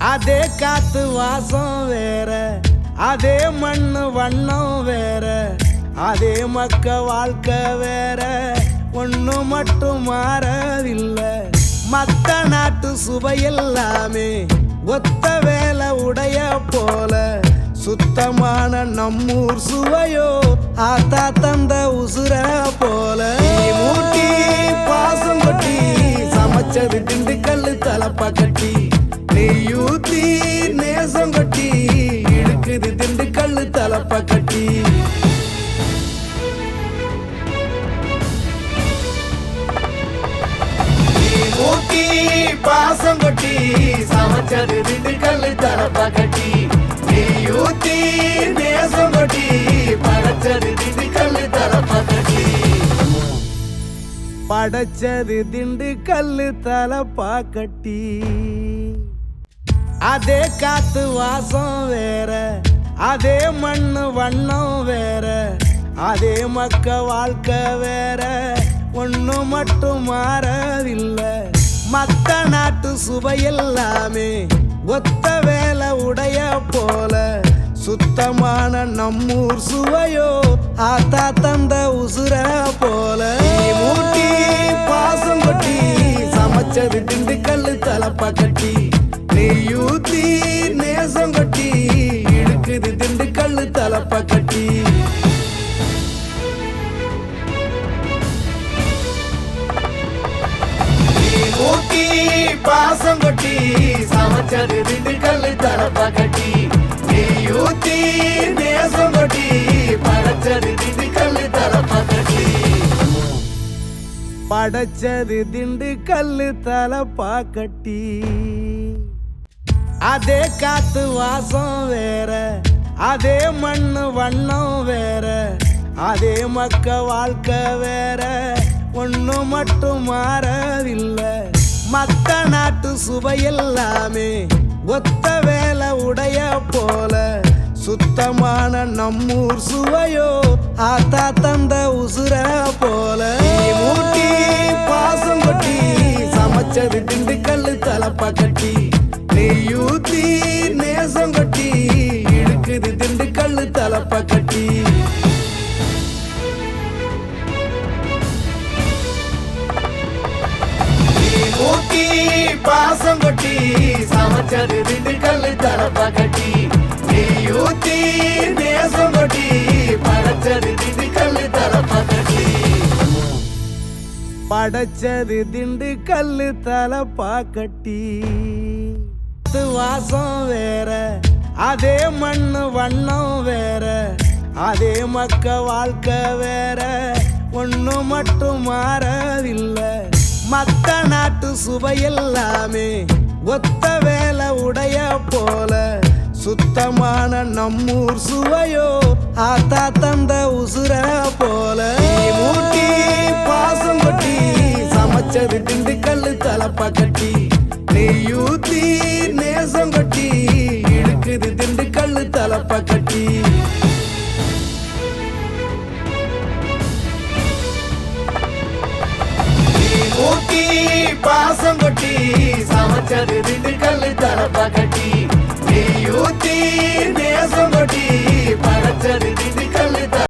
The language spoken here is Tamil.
அதே காத்து வாசம் வேற அதே மண்ணு வண்ணம் வேற அதே மக்க வாழ்க்கை வேற. ஒண்ணு மட்டும் மாறவில்லை மத்த நாட்டு சுவையெல்லாமே ஒத்த வேலை உடைய போல. சுத்தமான நம்மூர் சுவையோ ஆத்தா தந்த உசுர போல. மூட்டி பாசம் கொட்டி சமைச்சது திண்டுக்கல் தலப்பா கட்டி பாசம் கொட்டி சமைச்சது ரெண்டு கல்லு தரப்பா கட்டி. நீ ஊத்தி தேசம் கொட்டி படைச்சது ரெண்டு கல்லு தரப்பா கட்டி. படைச்சது திண்டு கல்லு தலப்பா கட்டி. அதே காத்து வாசம் வேற அதே மண்ணு வண்ணம் வேற அதே மக்க வாழ்க்கை வேற. ஒண்ணு மட்டும் மாறவில்லை. மத்த நாட்டு சுவையெல்லாமே ஒத்த வேலை உடைய போல சுத்தமான நம்மூர் சுவையோ ஆத்தா தந்த உசுர போல. மூட்டி பாசம் கொட்டி சமைச்சது திண்டுக்கல் தலப்பா கட்டி. நெய்யூத்தி நேசம் கொட்டி இழுக்குது திண்டுக்கல் தலப்பா கட்டி. பாசம் கொட்டி சமைச்சது திண்டுக்கல் தரப்பா கட்டி. நீ நெய்யூத்தி நேசம் கொட்டி படைச்சது திண்டுக்கல் தரப்பா கட்டி. படைச்சது திண்டுக்கல் தலப்பா கட்டி. அதே காத்து வாசம் வேற அதே மண்ணு வண்ணம் வேற அதே மக்க வாழ்க்கை வேற. ஒன்று மட்டும் மாறவில்லை. மத்த நாட்டு சுவையெல்லாமே ஒத்த வேலை உடைய போல சுத்தமான நம்மூர் சுவையோ ஆத்தா தந்த உசுர போல. மூட்டி பாசம் கொட்டி சமைச்சது திண்டுக்கல் தலப்பா கட்டி. நெய்யூத்தி நேசம் கொட்டி இழுக்குது திண்டுக்கல் தலப்பா கட்டி. பாசம் கொட்டி சமைச்சது திண்டுக்கல் தலப்பா கட்டி. நீ நெய்யூத்தி தேசம் கொட்டி படைச்சது திண்டுக்கல் தலப்பா கட்டி. படைச்சது திண்டுக்கல் தலப்பா கட்டி. வாசம் வேற அதே மண்ணு வண்ணம் வேற அதே மக்க வாழ்க்கை வேற ஒன்று மட்டும் மாறவில்லை. மத்த நாட்டு சுவையெல்லாமே ஒத்த வேலை உடைய போல சுத்தமான நம்மூர் சுவையோ ஆத்தா தந்த உசுர போல. மூட்டி பாசம் கொட்டி சமைச்சது திண்டுக்கல் தலப்பா கட்டி. நெய்யூத்தி நேசம் கொட்டி இழுக்குது திண்டுக்கல் தலப்பா పాసం కొట్టి సంవత్సరి రెండు కళ్ళు తల పగటి నీ యూతి దేశం కొట్టి పరచడి